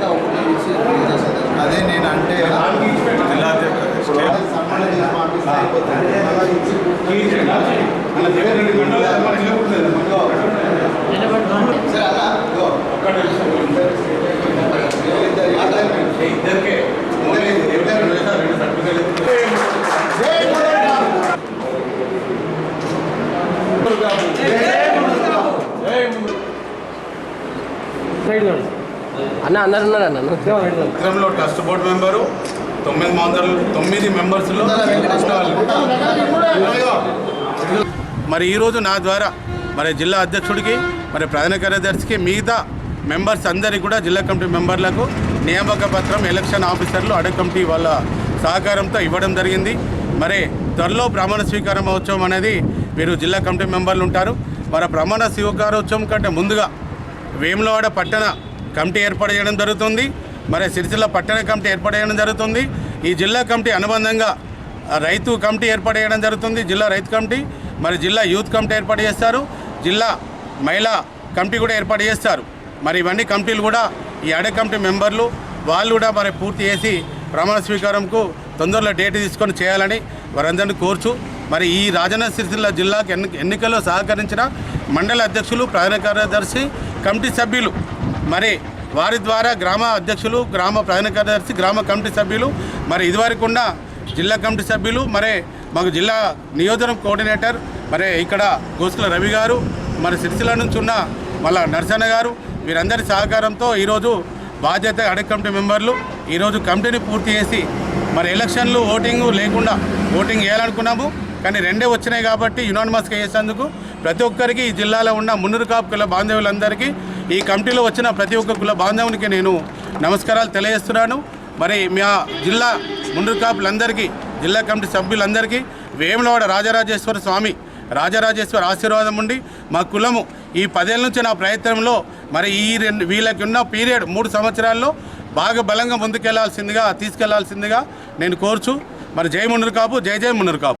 అయితే ఒకటి ఇచ్చి అదే నేను అంటే ఇద్దరికే సైడ్ అన్న అందరు ఉన్నారు అన్న విక్రమ్లో ట్రస్ట్ బోర్డు మెంబరు తొమ్మిది మందలు తొమ్మిది మెంబర్స్లో మరి ఈరోజు నా ద్వారా మరి జిల్లా అధ్యక్షుడికి మరి ప్రధాన కార్యదర్శికి మిగతా మెంబర్స్ అందరికీ కూడా జిల్లా కమిటీ మెంబర్లకు నియామక పత్రం ఎలక్షన్ ఆఫీసర్లు అడగ కమిటీ వాళ్ళ సహకారంతో ఇవ్వడం జరిగింది. మరి త్వరలో ప్రమాణ స్వీకార మహోత్సవం అనేది వీరు జిల్లా కమిటీ మెంబర్లు ఉంటారు. మరి ప్రమాణ స్వీకారోత్సవం కంటే ముందుగా వేములవాడ పట్టణ కమిటీ ఏర్పాటు చేయడం జరుగుతుంది. మరి సిరిసిల్ల పట్టణ కమిటీ ఏర్పాటు చేయడం జరుగుతుంది. ఈ జిల్లా కమిటీ అనుబంధంగా రైతు కమిటీ ఏర్పాటు చేయడం జరుగుతుంది. జిల్లా రైతు కమిటీ మరి జిల్లా యూత్ కమిటీ ఏర్పాటు చేస్తారు. జిల్లా మహిళా కమిటీ కూడా ఏర్పాటు చేస్తారు. మరి ఇవన్నీ కమిటీలు కూడా ఈ అడ కమిటీ మెంబర్లు వాళ్ళు కూడా మరి పూర్తి చేసి ప్రమాణ స్వీకారంకు తొందరలో డేట్ తీసుకొని చేయాలని వారందరినీ కోర్చు మరి ఈ రాజన్న సిరిసిల్ల జిల్లాకు ఎన్ని ఎన్నికల్లో సహకరించిన మండల అధ్యక్షులు ప్రధాన కార్యదర్శి కమిటీ సభ్యులు. మరి వారి ద్వారా గ్రామ అధ్యక్షులు గ్రామ ప్రధాన కార్యదర్శి గ్రామ కమిటీ సభ్యులు మరి ఇదివరకు ఉన్న జిల్లా కమిటీ సభ్యులు మరి మాకు జిల్లా నియోజకవర్గం కోఆర్డినేటర్ మరి ఇక్కడ గోసుల రవి గారు మరి సిరిసిల్ల నుంచి ఉన్న మళ్ళా నరసన్న గారు వీరందరి సహకారంతో ఈరోజు బాధ్యత అడగ కమిటీ మెంబర్లు ఈరోజు కమిటీని పూర్తి చేసి మరి ఎలక్షన్లు ఓటింగ్ లేకుండా ఓటింగ్ వేయాలనుకున్నాము. కానీ రెండే వచ్చినాయి కాబట్టి యునానిమస్గా చేసేందుకు ప్రతి ఒక్కరికి ఈ జిల్లాలో ఉన్న మున్నూరు కాపు కుల బాంధవులందరికీ ఈ కమిటీలో వచ్చిన ప్రతి ఒక్క కుల బాంధవునికి నేను నమస్కారాలు తెలియజేస్తున్నాను. మరి మా జిల్లా మున్నూరు కాపులందరికీ జిల్లా కమిటీ సభ్యులందరికీ వేములవాడ రాజరాజేశ్వర స్వామి రాజరాజేశ్వర ఆశీర్వాదం ఉండి మా కులము ఈ పదేళ్ళ నుంచి నా ప్రయత్నంలో మరి ఈ రెండు వీళ్ళకి ఉన్న పీరియడ్ మూడు సంవత్సరాల్లో బాగా బలంగా ముందుకెళ్ళాల్సిందిగా తీసుకెళ్ళాల్సిందిగా నేను కోరుచు. మరి జై మున్నూరు కాపు జై జై మున్నూరు కాపు.